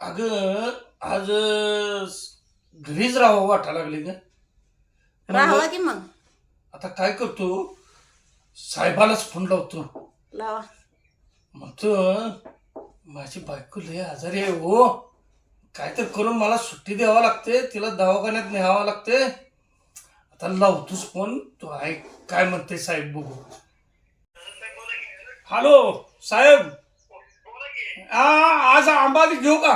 अगं आज घरीच राहावं वाटा लागले ग. राहावा की मग? आता काय करतो? साहेबालाच फोन लावतो. लावा. म्हणतो माझी बायको लय आजारी आहे हो. काय तर करून मला सुट्टी द्यावा लागते तिला दवाखान्यात न्यावं लागते. आता लावतोच फोन तो ऐक काय म्हणते साहेब बघू. हॅलो साहेब. आज आंबा घेऊ का?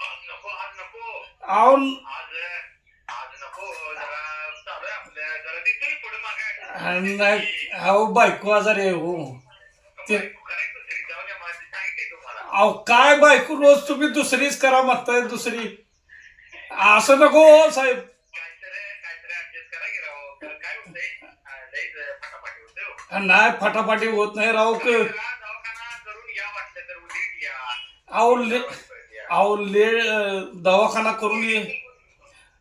नको आज नको. आज आज नको जरा चालू आहे आपल्या जरा देतोय पुढे मागे. नाही अहो बायको आजारी आहे हो. ते करायचं तरी जाऊ द्या मला सांगितले तुम्हाला. अहो काय बायको रोज तुम्ही दुसरीच करा म्हणताय दुसरी. असं नको हो साहेब. काहीतरी काहीतरी ऍडजस्ट करा की राव. तर काय होतंय? अं, लई फटाफटी होते हो. नाही फटाफटी होत नाही राव क जरा दवाखाना करून या वाटलं तर उद्या या अहो ले अहो ले दवाखाना करून ये.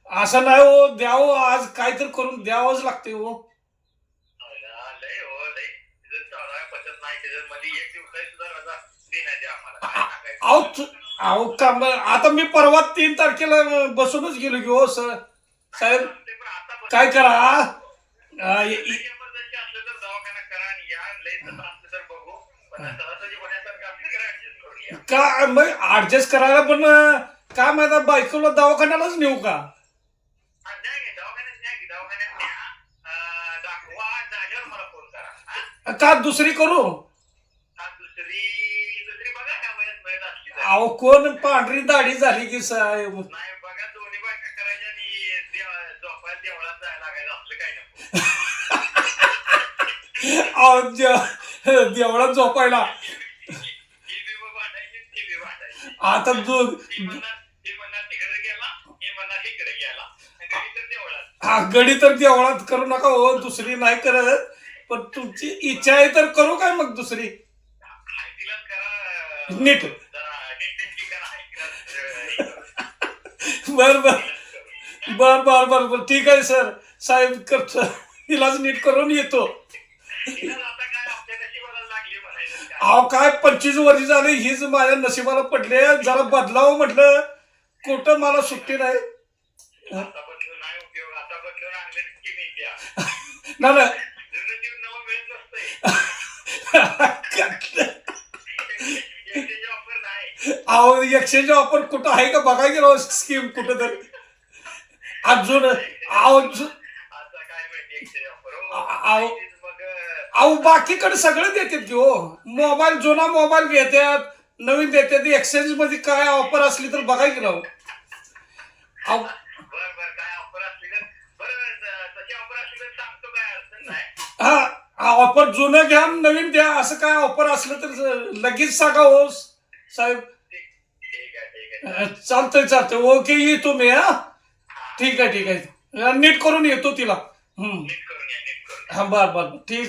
असं नाही हो द्यावं आज काहीतरी करून द्यावंच लागते हो. अहो अहो काम आता मी परवा तीन तारखेला बसूनच गेलो की हो सर. साहेब काय करा? का मग ऍडजस्ट करायला पण काय माहिती बायकोला दवाखान्यालाच नेऊ का? की, दुसरी करू. अहो कोण पांढरी दाढी झाली की साहेब? बघा दोन्ही बायका करायच्या आणि देव- झोपायला देवळात जायला लागायचं असलं काही नको अहो जे- देवळात झोपायला टीव्ही वाटायची टीव्ही वाटायची आता गेला हे हा गडी तर देवळात करू नका हो दुसरी नाही करत. पण तुमची इच्छा आहे तर करू काय मग दुसरी? नीट. बर बर. बर बर बर बर. ठीक आहे सर. साहेब करतो. तिलाच नीट करून येतो तिलाच आता काय आपल्या नशिबाला लागली म्हणायचं काय. अहो काय पंचवीस वर्ष झाले हीच माझ्या नशिबाला पडले जरा बदलावं म्हटलं. कुठं मला सुट्टी नाही? आता बदलून नाही उपयोग आता बदलून आणले की मी द्या ना ना जुनं जीव नवं मिळत नसतंय एकट्याची ऑफर नाही. अहो एक्सचेंज ऑफर कुठं आहे का? बघा राव स्कीम कुठं तर अजून अहो जु- आता काय माहिती एकट्याची ऑफर आव. हो. मग अहो बाकीकडे सगळं देतात की हो. मोबाईल जुना मोबाईल घेतात नवीन देतात. एक्सचेंजमध्ये काय ऑफर असली तर बघा की राव. अहो. हा ऑफर जुनं घ्या नवीन द्या. असं काय ऑफर असलं तर लगेच सांगा हो साहेब. चालतंय चालतंय. ओके येतो मी हा. ठीक आहे ठीक आहे. नीट करून येतो तिला. हम्म. हा बर बर. ठीक.